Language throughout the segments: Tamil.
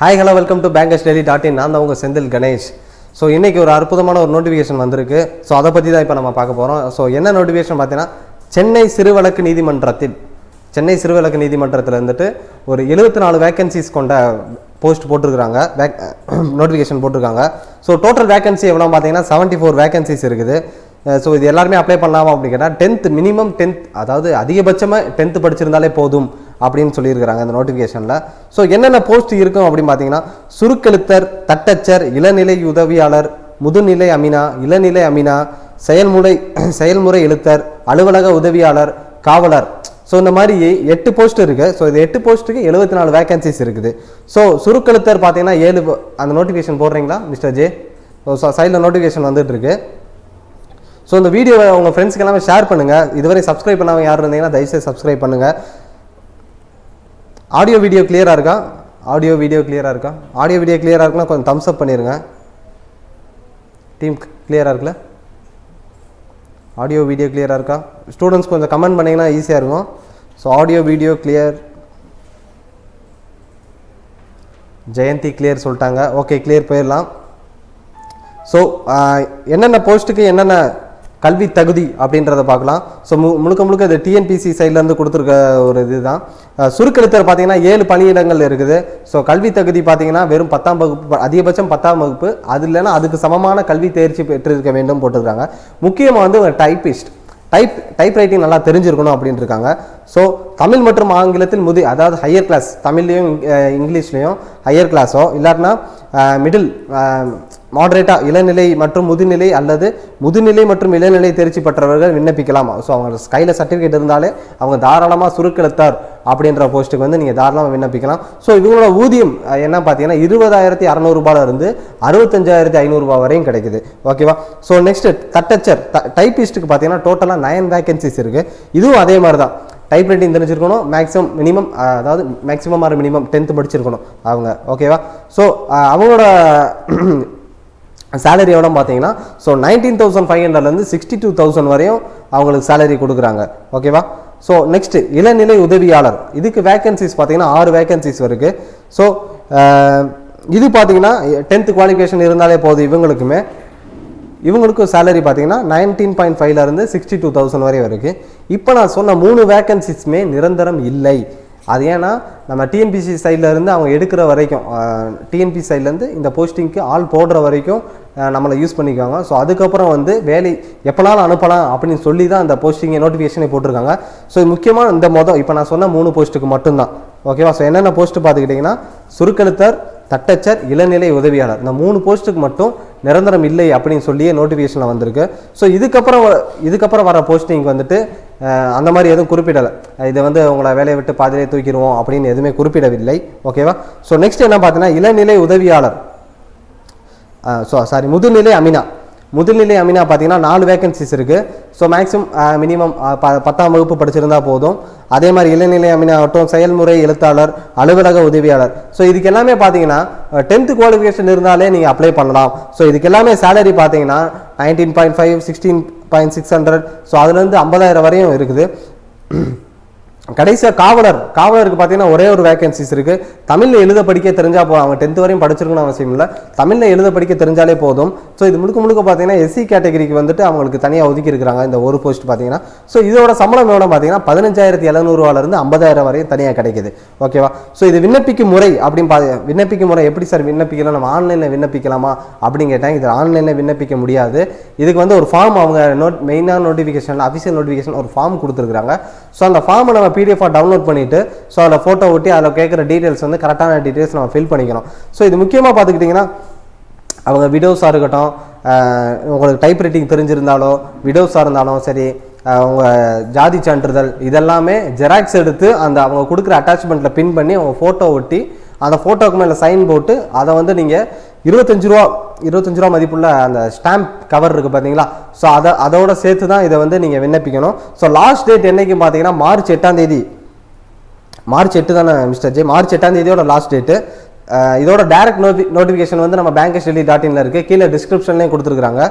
Hi hello welcome to bankers daily dot in நான் தான் உங்கள் செந்தில் கணேஷ். ஸோ இன்றைக்கி ஒரு அற்புதமான ஒரு நோட்டிஃபிகேஷன் வந்திருக்கு. ஸோ அதை பற்றி தான் இப்போ நம்ம பார்க்க போகிறோம் ஸோ என்ன நோட்டிஃபிகேஷன் பார்த்தீங்கன்னா சென்னை சிறுவழக்கு நீதிமன்றத்தில் சென்னை சிறுவழக்கு நீதிமன்றத்தில் இருந்துட்டு ஒரு எழுபத்தி நாலு வேக்கன்சிஸ் கொண்ட போஸ்ட் போட்டிருக்கிறாங்க. வேக் நோட்டிஃபிகேஷன் போட்டிருக்காங்க. ஸோ டோட்டல் வேக்கன்சி எவ்வளோ பார்த்தீங்கன்னா செவன்ட்டி ஃபோர் வேக்கன்சிஸ் இருக்குது uh, ஸோ இது எல்லாருமே அப்ளை பண்ணலாமா அப்படின்னு கேட்டால் டென்த் மினிமம் டென்த் அதாவது அதிகபட்சமாக டென்த்து படிச்சிருந்தாலே போதும். அப்படின்னு சொல்லியிருக்கிறாங்க அந்த நோட்டிஃபிகேஷனில் ஸோ என்னென்ன போஸ்ட் இருக்கும் அப்படின்னு பார்த்தீங்கன்னா சுருக்கெழுத்தர் தட்டச்சர் இளநிலை உதவியாளர் முதுநிலை அமினா இளநிலை அமினா செயல்முறை செயல்முறை எழுத்தர் அலுவலக உதவியாளர் காவலர். ஸோ இந்த மாதிரி எட்டு போஸ்ட் இருக்குது ஸோ இது எட்டு போஸ்ட்டுக்கு எழுபத்தி நாலு வேகன்சிஸ் இருக்குது. ஸோ சுருக்கெழுத்தர் பார்த்தீங்கன்னா ஏழு அந்த நோட்டிஃபிகேஷன் போடுறீங்களா மிஸ்டர் ஜே ஸோ சைடில் நோட்டிஃபிகேஷன் வந்துட்டுருக்கு. ஸோ இந்த வீடியோவை உங்கள் ஃப்ரெண்ட்ஸ்க்கு எல்லாமே ஷேர் பண்ணுங்கள் இதுவரை சப்ஸ்கிரைப் பண்ணாமல் யார் இருந்தீங்கன்னா தயவுசெய்து சப்ஸ்கிரைப் பண்ணுங்கள் ஆடியோ வீடியோ கிளியராக இருக்கா? ஆடியோ வீடியோ கிளியராக இருக்கா? ஆடியோ வீடியோ கிளியராக இருக்குன்னா கொஞ்சம் தம்ஸ் அப் பண்ணிடுங்க டீம் கிளியராக இருக்குல்ல? ஆடியோ வீடியோ கிளியராக இருக்கா? ஸ்டூடெண்ட்ஸ் கொஞ்சம் கமெண்ட் பண்ணிங்கன்னா ஈஸியாக இருக்கும். So audio video clear Jayanthi clear சொல்லிட்டாங்க. ஓகே கிளியர் போயிடலாம். ஸோ என்னென்ன போஸ்ட்டுக்கு என்னென்ன கல்வி தகுதி அப்படின்றத பார்க்கலாம். ஸோ மு முழுக்க முழுக்க இது டிஎன்பிசி சைட்லேருந்து கொடுத்துருக்க ஒரு இதுதான். தான் சுருக்கெழுத்தர் பார்த்தீங்கன்னா ஏழு பணியிடங்கள் இருக்குது. ஸோ கல்வி தகுதி பார்த்தீங்கன்னா வெறும் பத்தாம் வகுப்பு அதிகபட்சம் பத்தாம் வகுப்பு. அது இல்லைன்னா அதுக்கு சமமான கல்வி தேர்ச்சி பெற்றிருக்க வேண்டும் போட்டிருக்காங்க. முக்கியமாக வந்து ஒரு டைப்பிஸ்ட் டைப் டைப் ரைட்டிங் நல்லா தெரிஞ்சிருக்கணும் அப்படின்னு இருக்காங்க ஸோ தமிழ் மற்றும் ஆங்கிலத்தில் முதி அதாவது ஹையர் கிளாஸ் தமிழ்லையும் இங்கிலீஷ்லேயும் இங்கிலீஷ்லையும் ஹையர் கிளாஸோ இல்லாட்டினா மிடில் மாடரேட்டாக இளநிலை மற்றும் முதுநிலை அல்லது முதுநிலை மற்றும் இளநிலை தேர்ச்சி பெற்றவர்கள் விண்ணப்பிக்கலாம். ஸோ அவங்க கையில் சர்டிஃபிகேட் இருந்தாலே அவங்க தாராளமாக சுருக்கெழுத்தார். அப்படின்ற போஸ்ட்டுக்கு வந்து நீங்கள் தாராளமாக விண்ணப்பிக்கலாம். ஸோ இவங்களோட ஊதியம் என்ன பார்த்தீங்கன்னா இருபதாயிரத்தி அறநூறுபால இருந்து அறுபத்தஞ்சாயிரத்தி ஐநூறுரூபா வரையும் கிடைக்குது. ஓகேவா ஸோ நெக்ஸ்ட்டு தட்டச்சர் டைப்பிஸ்ட்டுக்கு பார்த்தீங்கன்னா டோட்டலாக நயன் வேகன்சிஸ் இருக்குது இதுவும் அதே மாதிரி தான் டைப் ரைட்டிங் தெரிஞ்சிருக்கணும் மேக்ஸிமம் மினிமம் அதாவது மேக்ஸிமம் ஆர் மினிமம் டென்த்து படிச்சிருக்கணும் அவங்க. ஓகேவா ஸோ அவங்களோட சேலரி எவ்வளோ பார்த்தீங்கன்னா ஸோ நைன்டீன் தௌசண்ட் ஃபைவ் ஹண்ட்ரட்லேருந்து சிக்ஸ்டி டூ தௌசண்ட் வரையும் அவங்களுக்கு சேலரி கொடுக்குறாங்க. ஓகேவா ஸோ நெக்ஸ்ட்டு இளநிலை உதவியாளர். இதுக்கு வேக்கன்சிஸ் பார்த்தீங்கன்னா ஆறு வேக்கன்சிஸ் இருக்குது ஸோ இது பார்த்தீங்கன்னா டென்த்து குவாலிஃபிகேஷன் இருந்தாலே போதும் இவங்களுக்குமே. இவங்களுக்கும் சேலரி பார்த்தீங்கன்னா நைன்டீன் பாயிண்ட் ஃபைவ்லேருந்து சிக்ஸ்டி டூ தௌசண்ட் வரை இருக்குது இப்போ நான் சொன்ன மூணு வேக்கன்சிஸுமே நிரந்தரம் இல்லை. அது ஏன்னா நம்ம டிஎன்பிசி சைடில் இருந்து அவங்க எடுக்கிற வரைக்கும் டிஎன்பிசி சைட்லேருந்து இந்த போஸ்டிங்க்கு ஆள் போடுற வரைக்கும் நம்மளை யூஸ் பண்ணிக்குவாங்க. ஸோ அதுக்கப்புறம் வந்து வேலை எப்போனாலும் அனுப்பலாம் அப்படின்னு சொல்லி தான் அந்த போஸ்டிங்கை நோட்டிஃபிகேஷனை போட்டிருக்காங்க. ஸோ முக்கியமாக இந்த மொதல் இப்போ நான் சொன்ன மூணு போஸ்ட்டுக்கு மட்டும்தான். ஓகேவா ஸோ என்னென்ன போஸ்ட்டு பார்த்துக்கிட்டிங்கன்னா சுருக்கெழுத்தர் தட்டச்சர் இளநிலை உதவியாளர். இந்த மூணு போஸ்ட்டுக்கு மட்டும் நிரந்தரம் இல்லை அப்படின்னு சொல்லியே நோட்டிஃபிகேஷனில் வந்திருக்கு. ஸோ இதுக்கப்புறம் வ- இதுக்கப்புறம் வர போஸ்டிங் வந்துட்டு அந்த மாதிரி எதுவும் குறிப்பிடலை. இதை வந்து உங்களை வேலையை விட்டு பாதிலே தூக்கிடுவோம் அப்படின்னு எதுவுமே குறிப்பிடவில்லை. ஓகேவா ஸோ நெக்ஸ்ட் என்ன பார்த்தீங்கன்னா இளநிலை உதவியாளர். ஸோ சாரி முதுநிலை அமினா. முதுநிலை அமினா பார்த்தீங்கன்னா நாலு வேகன்சிஸ் இருக்குது ஸோ மேக்ஸிமம் மினிமம் ப பத்தாம் வகுப்பு படிச்சிருந்தால் போதும். அதே மாதிரி இளநிலை அமினா ஆகட்டும் செயல்முறை எழுத்தாளர் அலுவலக உதவியாளர். ஸோ இதுக்கு எல்லாமே பார்த்தீங்கன்னா டென்த்து குவாலிஃபிகேஷன் இருந்தாலே நீங்கள் அப்ளை பண்ணலாம். ஸோ இதுக்கு எல்லாமே சேலரி பார்த்தீங்கன்னா nineteen point five sixteen point six hundred so அதுலேருந்து ஐம்பதாயிரம் வரையும் இருக்குது. கடைசியாக காவலர் காவலருக்கு பார்த்தீங்கன்னா ஒரே ஒரு வேகன்சிஸ் இருக்குது தமிழில் எழுத படிக்க தெரிஞ்சால் போதும் அவங்க டென்த் வரையும் படிச்சிருக்கணும் அவசியம் இல்லை. தமிழில் எழுத படிக்க தெரிஞ்சாலே போதும். ஸோ இது முழுக்க முழுக்க பார்த்தீங்கன்னா எஸ்சி கேட்டகரிக்கு வந்துட்டு அவங்களுக்கு தனியாக ஒதுக்கி இருக்கிறாங்க இந்த ஒரு போஸ்ட் பார்த்தீங்கன்னா ஸோ இதோட சம்பளம் எவ்வளோ பார்த்தீங்கன்னா பதினஞ்சாயிரத்தி எழுநூறுவாலேருந்து ஐம்பதாயிரம் வரையும் தனியாக கிடைக்குது. ஓகேவா ஸோ இது விண்ணப்பிக்கும் முறை அப்படின்னு பா விண்ணப்பிக்கும் முறை எப்படி சார் விண்ணப்பிக்கலாம்? நம்ம ஆன்லைனில் விண்ணப்பிக்கலாமா அப்படின்னு கேட்டாங்க இது ஆன்லைனில் விண்ணப்பிக்க முடியாது. இதுக்கு வந்து ஒரு ஃபார்ம் அவங்க நோட் மெயினான நோட்டிஃபிகேஷன் அஃபிஷியல் நோட்டிஃபிகேஷன் ஒரு ஃபார்ம் கொடுத்துருக்காங்க ஸோ அந்த ஃபார்மை நம்ம பிடிஎஃபாக டவுன்லோட் பண்ணிவிட்டு ஸோ அதில் ஃபோட்டோ ஒட்டி அதில் கேட்குற டீட்டெயில்ஸ் வந்து கரெக்டான டீட்டெயில்ஸ் நம்ம ஃபில் பண்ணிக்கணும். ஸோ இது முக்கியமாக பார்த்துக்கிட்டிங்கன்னா அவங்க விடோஸாக இருக்கட்டும் உங்களுக்கு டைப் ரைட்டிங் தெரிஞ்சிருந்தாலோ விடோஸாக இருந்தாலும் சரி அவங்க ஜாதி சான்றிதழ் இதெல்லாமே ஜெராக்ஸ் எடுத்து அந்த அவங்க கொடுக்குற அட்டாச்மெண்ட்டில் பின் பண்ணி அவங்க ஃபோட்டோ ஒட்டி அந்த ஃபோட்டோக்கு மேலே சைன் போட்டு அதை வந்து நீங்கள் இருபத்தஞ்சு ரூபா இருபத்தஞ்சு ரூபா மதிப்புள்ள அந்த ஸ்டாம்ப் கவர் இருக்குது பார்த்தீங்களா ஸோ அதை அதோட சேர்த்து தான் இதை வந்து நீங்கள் விண்ணப்பிக்கணும். ஸோ லாஸ்ட் டேட் என்னைக்கு பார்த்தீங்கன்னா மார்ச் எட்டாம் தேதி. மார்ச் எட்டு தானே மிஸ்டர் ஜே மார்ச் எட்டாம் தேதியோட லாஸ்ட் டேட்டு இதோட டைரக்ட் நோட்டி நோட்டிஃபிகேஷன் வந்து நம்ம பேங்க் டெல்லி டாட் இனில் இருக்குது கீழே டிஸ்கிரிப்ஷன்லேயும் கொடுத்துருக்குறாங்க.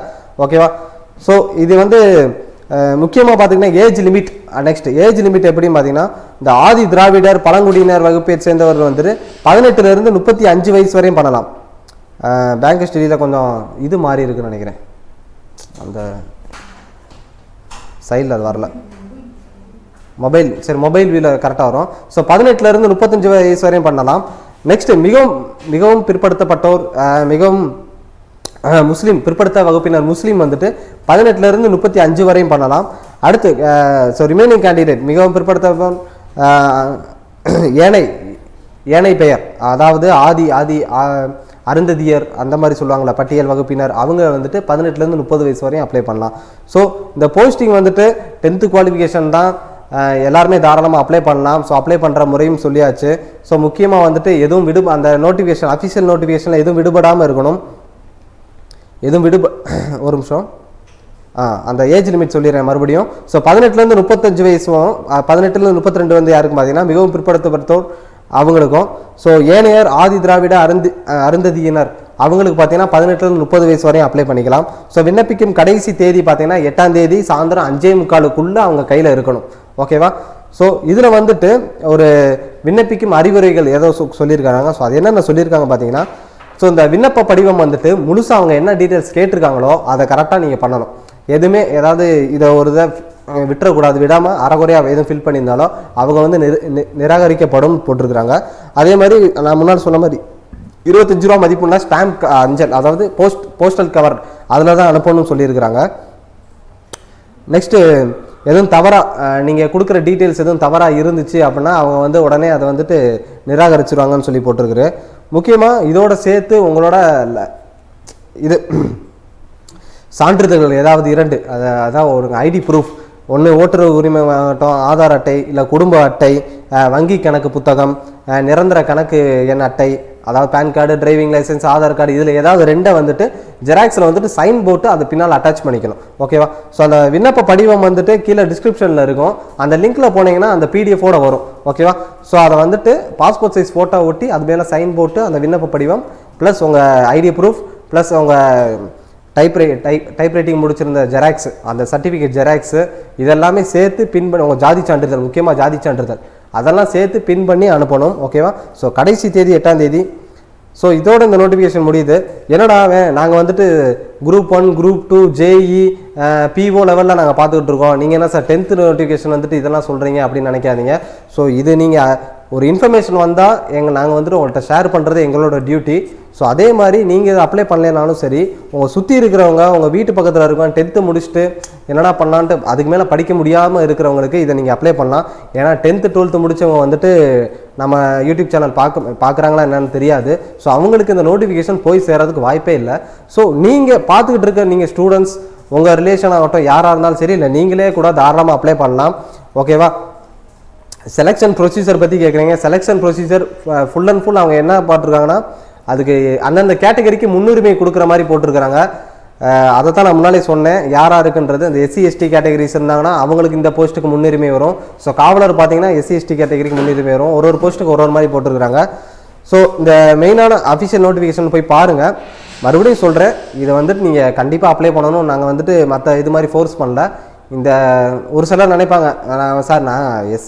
ஓகேவா ஸோ இது வந்து முக்கியமாக பார்த்தீங்கன்னா age limit next age limit எப்படின்னு பார்த்தீங்கன்னா இந்த ஆதி திராவிடர் பழங்குடியினர் வகுப்பை சேர்ந்தவர் வந்துட்டு பதினெட்டுலேருந்து முப்பத்தி அஞ்சு வயசு வரையும் பண்ணலாம். பேங்க் ஸ்டடியில் கொஞ்சம் இது மாறி இருக்குன்னு நினைக்கிறேன். அந்த சைடில் அது வரல. மொபைல் சரி மொபைல் வீல கரெக்டாக வரும். ஸோ பதினெட்டுலேருந்து முப்பத்தஞ்சு வயசு வரையும் பண்ணலாம். நெக்ஸ்ட் மிகவும் மிகவும் பிற்படுத்தப்பட்டோர் மிகவும் முஸ்லீம் பிற்படுத்த வகுப்பினர் முஸ்லீம் வந்துட்டு பதினெட்டுலேருந்து முப்பத்தி அஞ்சு வரையும் பண்ணலாம். அடுத்து ஸோ ரிமைனிங் கேண்டிடேட் மிகவும் பிற்படுத்த ஏனை ஏனை பெயர். அதாவது ஆதி ஆதி ஆ- அருந்ததியர் அந்த மாதிரி சொல்லுவாங்களா பட்டியல் வகுப்பினர் அவங்க வந்துட்டு பதினெட்டுலேருந்து முப்பது வயசு வரையும் அப்ளை பண்ணலாம். ஸோ இந்த போஸ்டிங் வந்துட்டு டென்த்து குவாலிஃபிகேஷன் தான் எல்லாருமே தாராளமாக அப்ளை பண்ணலாம். ஸோ அப்ளை பண்ணுற முறையும் சொல்லியாச்சு. ஸோ முக்கியமாக வந்துட்டு எதுவும் விடு அந்த நோட்டிஃபிகேஷன் அஃபிஷியல் நோட்டிஃபிகேஷனில் எதுவும் விடுபடாமல் இருக்கணும். எதுவும் விடுப ஒரு நிமிஷம். அந்த ஏஜ் லிமிட் சொல்லிடுறேன் மறுபடியும். ஸோ பதினெட்டுலேருந்து முப்பத்தஞ்சு வயசும் பதினெட்டுலேருந்து முப்பத்தி ரெண்டு வந்து யாருக்கு பார்த்தீங்கன்னா மிகவும் பிற்படுத்தப்பட்டோர் அவங்களுக்கும். ஸோ ஏனையர் ஆதி திராவிட அருந்தி அருந்ததியினர் அவங்களுக்கு பார்த்தீங்கன்னா பதினெட்டுலேருந்து முப்பது வயசு வரையும் அப்ளை பண்ணிக்கலாம். ஸோ விண்ணப்பிக்கும் கடைசி தேதி பார்த்தீங்கன்னா எட்டாம் தேதி சாயந்தரம் அஞ்சே முக்காலுக்குள்ளே அவங்க கையில் இருக்கணும். ஓகேவா ஸோ இதில் வந்துட்டு ஒரு விண்ணப்பிக்கும் அறிவுரைகள் ஏதோ சொ- சொல்லியிருக்காங்க. ஸோ அது என்னென்ன சொல்லியிருக்காங்க பார்த்தீங்கன்னா ஸோ இந்த விண்ணப்ப படிவம் வந்துட்டு முழுசாக அவங்க என்ன டீட்டெயில்ஸ் கேட்டிருக்காங்களோ அதை கரெக்டாக நீங்கள் பண்ணணும். எதுவுமே ஏதாவது இதை ஒரு இதை விட்டுறக்கூடாது. விடாமல் அறகுறையாக எதுவும் ஃபில் பண்ணியிருந்தாலும் அவங்க வந்து நிர- நி- நிராகரிக்கப்படும் போட்டிருக்கிறாங்க. அதே மாதிரி நான் முன்னாடி சொன்ன மாதிரி இருபத்தஞ்சு ரூபா மதிப்புள்ள ஸ்டாம்ப் அஞ்சல் அதாவது போஸ்ட் போஸ்டல் கவர் அதில் தான் அனுப்பணும்னு சொல்லியிருக்கிறாங்க. நெக்ஸ்ட்டு எதுவும் தவறாக நீங்கள் கொடுக்குற டீட்டெயில்ஸ் எதுவும் தவறாக இருந்துச்சு அப்படின்னா அவங்க வந்து உடனே அதை வந்துட்டு நிராகரிச்சிருவாங்கன்னு சொல்லி போட்டிருக்குரு முக்கியமாக இதோட சேர்த்து உங்களோட இது சான்றிதழ்கள் ஏதாவது இரண்டு அதை அதான் ஒரு ஐடி ப்ரூஃப் ஒன்று ஓட்டுறவு உரிமை ஆகட்டும் ஆதார் அட்டை இல்லை குடும்ப அட்டை வங்கி கணக்கு புத்தகம் நிரந்தர கணக்கு எண் அட்டை அதாவது PAN card driving licence Aadhaar card இதில் ஏதாவது ரெண்டை வந்துட்டு ஜெராக்ஸில் வந்துட்டு சைன் போட்டு அது பின்னால் அட்டாச் பண்ணிக்கணும். ஓகேவா? ஸோ அந்த விண்ணப்ப படிவம் வந்துட்டு கீழே டிஸ்கிரிப்ஷனில் இருக்கும். அந்த லிங்க்கில் போனீங்கன்னா அந்த பிடிஎஃபோட வரும். ஓகேவா? ஸோ அதை வந்துட்டு பாஸ்போர்ட் சைஸ் ஃபோட்டோ ஒட்டி அது மேலே சைன் போட்டு அந்த விண்ணப்ப படிவம் ப்ளஸ் உங்கள் ஐடி ப்ரூஃப் ப்ளஸ் உங்கள் டைப் டைப் டைப் ரைட்டிங் முடிச்சிருந்த ஜெராக்ஸ் அந்த சர்டிஃபிகேட் ஜெராக்ஸு இதெல்லாமே சேர்த்து பின் பண்ணி உங்கள் ஜாதி சான்றிதழ் முக்கியமாக ஜாதி சான்றிதழ் அதெல்லாம் சேர்த்து பின் பண்ணி அனுப்பணும் ஓகேவா ஸோ கடைசி தேதி எட்டாம் தேதி. ஸோ இதோட இந்த நோட்டிஃபிகேஷன் முடியுது. என்னடா நாங்கள் வந்துட்டு group one group two JE PO லெவலில் நாங்கள் பார்த்துக்கிட்டு இருக்கோம். நீங்கள் என்ன சார் டென்த்து நோட்டிஃபிகேஷன் வந்துட்டு இதெல்லாம் சொல்கிறீங்க அப்படின்னு நினைக்காதீங்க. ஸோ இது நீங்கள் ஒரு இன்ஃபர்மேஷன் வந்தால் எங்கள் நாங்கள் வந்துட்டு உங்கள்கிட்ட ஷேர் பண்ணுறது எங்களோட டியூட்டி ஸோ அதே மாதிரி நீங்கள் இதை அப்ளை பண்ணலைனாலும் சரி உங்கள் சுற்றி இருக்கிறவங்க உங்கள் வீட்டு பக்கத்தில் இருக்கவங்க டென்த்து முடிச்சுட்டு என்னடா பண்ணலான்ட்டு அதுக்கு மேலே படிக்க முடியாமல் இருக்கிறவங்களுக்கு இதை நீங்கள் அப்ளை பண்ணலாம். ஏன்னா டென்த்து டுவெல்த்து முடித்தவங்க வந்துட்டு நம்ம யூடியூப் சேனல் பார்க்க பார்க்குறாங்களா என்னன்னு தெரியாது. ஸோ அவங்களுக்கு இந்த நோட்டிஃபிகேஷன் போய் சேரதுக்கு வாய்ப்பே இல்லை. ஸோ நீங்கள் பார்த்துக்கிட்டு இருக்க நீங்கள் ஸ்டூடெண்ட்ஸ் உங்கள் ரிலேஷன் ஆகட்டும் யாராக இருந்தாலும் சரி இல்லை நீங்களே கூட தாராளமாக அப்ளை பண்ணலாம். ஓகேவா செலெக்ஷன் ப்ரொசீஜர் பற்றி கேட்குறீங்க selection procedure full and full அவங்க என்ன போட்டிருக்காங்கன்னா அதுக்கு அந்தந்த கேட்டகரிக்கு முன்னுரிமை கொடுக்குற மாதிரி போட்டிருக்கிறாங்க. அதை தான் நான் முன்னாலே சொன்னேன். யாராக இருக்குன்றது இந்த எஸ்சி எஸ்டி கேட்டகரிஸ் இருந்தாங்கன்னா அவங்களுக்கு இந்த போஸ்ட்டுக்கு முன்னுரிமை வரும். ஸோ காவலர் பார்த்தீங்கன்னா எஸ்சி எஸ்டி கேட்டகரிக்கு முன்னுரிமை வரும். ஒரு ஒரு போஸ்ட்டுக்கு ஒரு ஒரு மாதிரி போட்டிருக்கிறாங்க. ஸோ இந்த மெயினான அஃபிஷியல் நோட்டிஃபிகேஷன் போய் பாருங்கள் மறுபடியும் சொல்கிறேன் இதை வந்துட்டு நீங்கள் கண்டிப்பாக அப்ளை பண்ணணும். நாங்கள் வந்துட்டு மற்ற இது மாதிரி ஃபோர்ஸ் பண்ணல. இந்த ஒரு சிலர் நினைப்பாங்க நான் சார் நான் எஸ்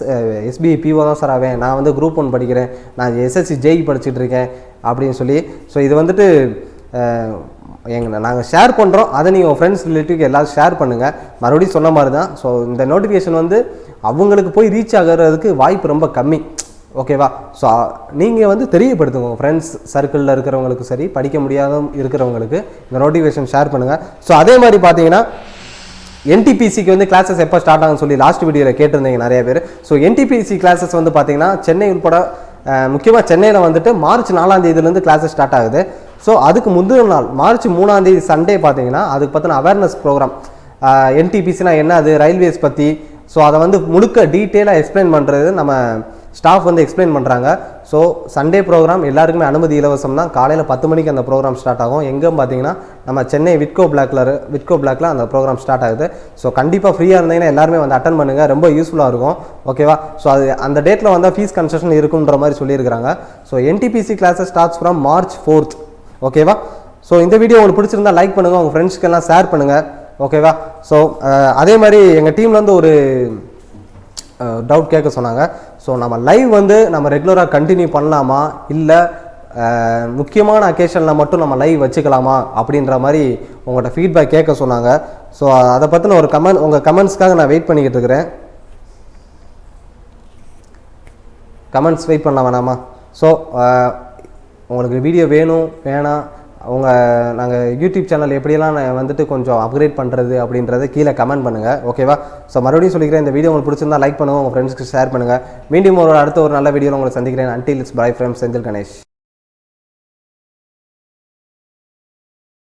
எஸ்பிஐ பிஓ தான் சார் ஆவேன். நான் வந்து குரூப் ஒன் படிக்கிறேன். நான் எஸ்எஸ்சி ஜேஇ படிச்சுட்டு இருக்கேன். அப்படின்னு சொல்லி ஸோ இது வந்துட்டு அஹ், எங்க நாங்கள் ஷேர் பண்ணுறோம் அதை நீங்கள் ஃப்ரெண்ட்ஸ் ரிலேட்டிவ்க்கு எல்லாரும் ஷேர் பண்ணுங்கள் மறுபடியும் சொன்ன மாதிரி தான் ஸோ இந்த நோட்டிஃபிகேஷன் வந்து அவங்களுக்கு போய் ரீச் ஆகிறதுக்கு வாய்ப்பு ரொம்ப கம்மி. ஓகேவா ஸோ நீங்கள் வந்து தெரியப்படுத்துங்க. உங்கள் ஃப்ரெண்ட்ஸ் சர்க்கிளில் இருக்கிறவங்களுக்கு சரி படிக்க முடியாத இருக்கிறவங்களுக்கு இந்த நோட்டிஃபிகேஷன் ஷேர் பண்ணுங்கள் ஸோ அதே மாதிரி பார்த்தீங்கன்னா என்டிபிசிக்கு வந்து கிளாஸஸ் எப்போ ஸ்டார்ட் ஆகும்னு சொல்லி லாஸ்ட் வீடியோவில் கேட்டிருந்தீங்க நிறைய பேர். ஸோ என்டிபிசி கிளாஸஸ் வந்து பார்த்தீங்கன்னா சென்னை உட்பட முக்கியமாக சென்னையில் வந்துட்டு மார்ச் நாலாம் தேதியிலேருந்து கிளாஸஸ் ஸ்டார்ட் ஆகுது. ஸோ அதுக்கு முந்தின நாள் மார்ச் மூணாம் தேதி சண்டே பார்த்தீங்கன்னா அதுக்கு பற்றின அவேர்னஸ் ப்ரோக்ராம் என்டிபிசினா என்ன அது ரயில்வேஸ் பற்றி ஸோ அதை வந்து முழுக்க டீட்டெயிலாக எக்ஸ்பிளைன் பண்ணுறது நம்ம ஸ்டாஃப் வந்து எக்ஸ்பிளைன் பண்ணுறாங்க ஸோ சண்டே ப்ரோக்ராம் எல்லாருக்குமே அனுமதி இலவசம் தான். காலையில் பத்து மணிக்கு அந்த ப்ரோக்ராம் ஸ்டார்ட் ஆகும். எங்கே பார்த்தீங்கன்னா நம்ம சென்னை விட்கோ பிளாக்ல விட்கோ பிளாக்ல அந்த ப்ரோக்ராம் ஸ்டார்ட் ஆகுது. ஸோ கண்டிப்பாக ஃப்ரீயாக இருந்தீங்கன்னா எல்லாருமே வந்து அட்டன் பண்ணுங்கள் ரொம்ப யூஸ்ஃபுல்லாக இருக்கும். ஓகேவா ஸோ அது அந்த டேட்டில் வந்தால் ஃபீஸ் கன்செஷன் இருக்குன்ற மாதிரி சொல்லியிருக்கிறாங்க. So NTPC classes starts from March fourth ஓகேவா ஸோ இந்த வீடியோ உங்களுக்கு பிடிச்சிருந்தா லைக் பண்ணுங்கள் உங்கள் ஃப்ரெண்ட்ஸ்க்கெல்லாம் ஷேர் பண்ணுங்கள் ஓகேவா ஸோ அதே மாதிரி எங்கள் டீம்லேருந்து ஒரு டவுட் கேட்க சொன்னாங்க. ஸோ நம்ம லைவ் வந்து நம்ம ரெகுலராக கண்டினியூ பண்ணலாமா? இல்லை முக்கியமான அக்கேஷனில் மட்டும் நம்ம லைவ் வச்சுக்கலாமா? அப்படின்ற மாதிரி உங்கள்கிட்ட ஃபீட்பேக் கேட்க சொன்னாங்க. ஸோ அதை பற்றின ஒரு கமெண்ட் உங்கள் கமெண்ட்ஸ்க்காக நான் வெயிட் பண்ணிக்கிட்டு இருக்கிறேன். கமெண்ட்ஸ் வெயிட் பண்ணலாம் வேணாமா ஸோ உங்களுக்கு வீடியோ வேணும் வேணாம் அவங்க நாங்கள் யூடியூப் சேனல் எப்படியெல்லாம் நான் வந்துட்டு கொஞ்சம் அப்கிரேட் பண்ணுறது அப்படின்றத கீழே கமெண்ட் பண்ணுங்கள் ஓகேவா ஸோ மறுபடியும் சொல்லிக்கிறேன் இந்த வீடியோ உங்களுக்கு பிடிச்சிருந்தா லைக் பண்ணுங்கள் உங்கள் ஃப்ரெண்ட்ஸ்க்கு ஷேர் பண்ணுங்கள் மீண்டும் ஒரு அடுத்த ஒரு நல்ல வீடியோவில் உங்களை சந்திக்கிறேன். Until it's bye friends Senthil Ganesh